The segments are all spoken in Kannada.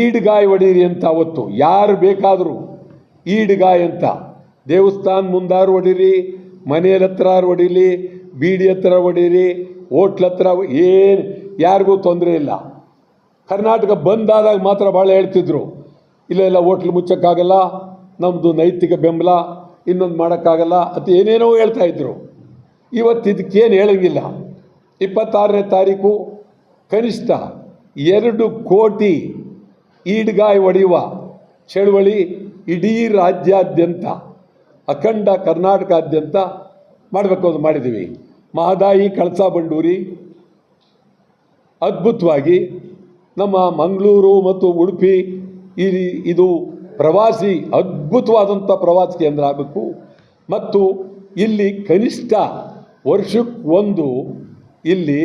ಈಡ್ಗಾಯಿ ಹೊಡೀರಿ ಅಂತ ಅವತ್ತು. ಯಾರು ಬೇಕಾದರೂ ಈಡ್ಗಾಯಿ ಅಂತ. ದೇವಸ್ಥಾನ ಮುಂದಾರು ಹೊಡೀರಿ ಮನೆಯಲ್ಲಿ ಹತ್ರ ಹೊಡೀಲಿ ಬೀಡಿ ಹತ್ರ ಹೊಡೀರಿ ಹೋಟ್ಲ್ ಹತ್ರ ಏನು, ಯಾರಿಗೂ ತೊಂದರೆ ಇಲ್ಲ. ಕರ್ನಾಟಕ ಬಂದಾದಾಗ ಮಾತ್ರ ಭಾಳ ಹೇಳ್ತಿದ್ರು. ಇಲ್ಲೆಲ್ಲ ಇಲ್ಲ, ಹೋಟ್ಲ್ ಮುಚ್ಚೋಕ್ಕಾಗಲ್ಲ ನಮ್ಮದು ನೈತಿಕ ಬೆಂಬಲ, ಇನ್ನೊಂದು ಮಾಡೋಕ್ಕಾಗಲ್ಲ ಅಂತ ಏನೇನೋ ಹೇಳ್ತಾ ಇದ್ರು. ಇವತ್ತು ಇದಕ್ಕೇನು ಹೇಳೋಂಗಿಲ್ಲ. ಇಪ್ಪತ್ತಾರನೇ ತಾರೀಕು ಕನಿಷ್ಠ ಎರಡು ಕೋಟಿ ಈಡ್ಗಾಯಿ ಒಡೆಯುವ ಚಳುವಳಿ ಇಡೀ ರಾಜ್ಯಾದ್ಯಂತ, ಅಖಂಡ ಕರ್ನಾಟಕಾದ್ಯಂತ ಮಾಡಬೇಕು ಅಂತ ಮಾಡಿದ್ದೀವಿ. ಮಹದಾಯಿ, ಕಳಸಾ ಬಂಡೂರಿ ಅದ್ಭುತವಾಗಿ ನಮ್ಮ ಮಂಗಳೂರು ಮತ್ತು ಉಡುಪಿ ಈ ಇದು ಪ್ರವಾಸಿ, ಅದ್ಭುತವಾದಂಥ ಪ್ರವಾಸಿ ಕೇಂದ್ರ ಆಗಬೇಕು. ಮತ್ತು ಇಲ್ಲಿ ಕನಿಷ್ಠ ವರ್ಷಕ್ಕೊಂದು ಇಲ್ಲಿ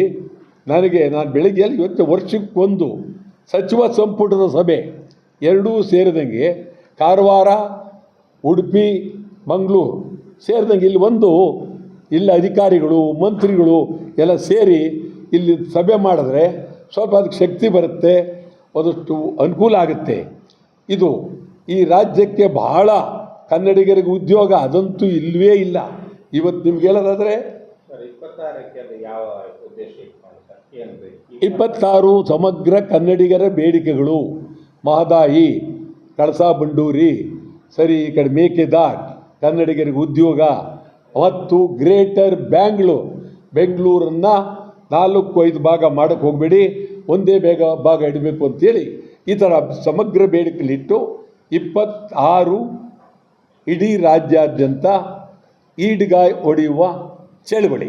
ನನಗೆ, ನಾನು ಬೆಳಿಗ್ಗೆ ಎಲ್ಲಿ ಇವತ್ತು ವರ್ಷಕ್ಕೊಂದು ಸಚಿವ ಸಂಪುಟದ ಸಭೆ ಎರಡೂ ಸೇರಿದಂಗೆ ಕಾರವಾರ, ಉಡುಪಿ, ಮಂಗಳೂರು ಸೇರಿದಂಗೆ ಇಲ್ಲಿ ಒಂದು, ಇಲ್ಲಿ ಅಧಿಕಾರಿಗಳು, ಮಂತ್ರಿಗಳು ಎಲ್ಲ ಸೇರಿ ಇಲ್ಲಿ ಸಭೆ ಮಾಡಿದ್ರೆ ಸ್ವಲ್ಪ ಅದಕ್ಕೆ ಶಕ್ತಿ ಬರುತ್ತೆ, ಅದಷ್ಟು ಅನುಕೂಲ ಆಗುತ್ತೆ. ಇದು ಈ ರಾಜ್ಯಕ್ಕೆ ಬಹಳ ಕನ್ನಡಿಗರಿಗೆ ಉದ್ಯೋಗ ಅದಂತೂ ಇಲ್ಲವೇ ಇಲ್ಲ. ಇವತ್ತು ನಿಮ್ಗೆ ಹೇಳೋದಾದರೆ ಇಪ್ಪತ್ತಾರು ಸಮಗ್ರ ಕನ್ನಡಿಗರ ಬೇಡಿಕೆಗಳು. ಮಹದಾಯಿ ಕಳಸಾ ಬಂಡೂರಿ ಸರಿ, ಈ ಕಡೆ ಮೇಕೆದಾಟ್, ಕನ್ನಡಿಗರಿಗೆ ಉದ್ಯೋಗ. ಮತ್ತು ಗ್ರೇಟರ್ ಬ್ಯಾಂಗ್ಳೂರ್, ಬೆಂಗಳೂರನ್ನು ನಾಲ್ಕು ಐದು ಭಾಗ ಮಾಡೋಕ್ಕೆ ಹೋಗಬೇಡಿ. ಒಂದೇ ಬೇಗ ಭಾಗ ಇಡಬೇಕು ಅಂತೇಳಿ ಈ ಥರ ಸಮಗ್ರ ಬೇಡಿಕೆಲಿಟ್ಟು ಇಪ್ಪತ್ತಾರು ಇಡೀ ರಾಜ್ಯಾದ್ಯಂತ ಈಡ್ಗಾಯ್ ಹೊಡೆಯುವ சேலுபடி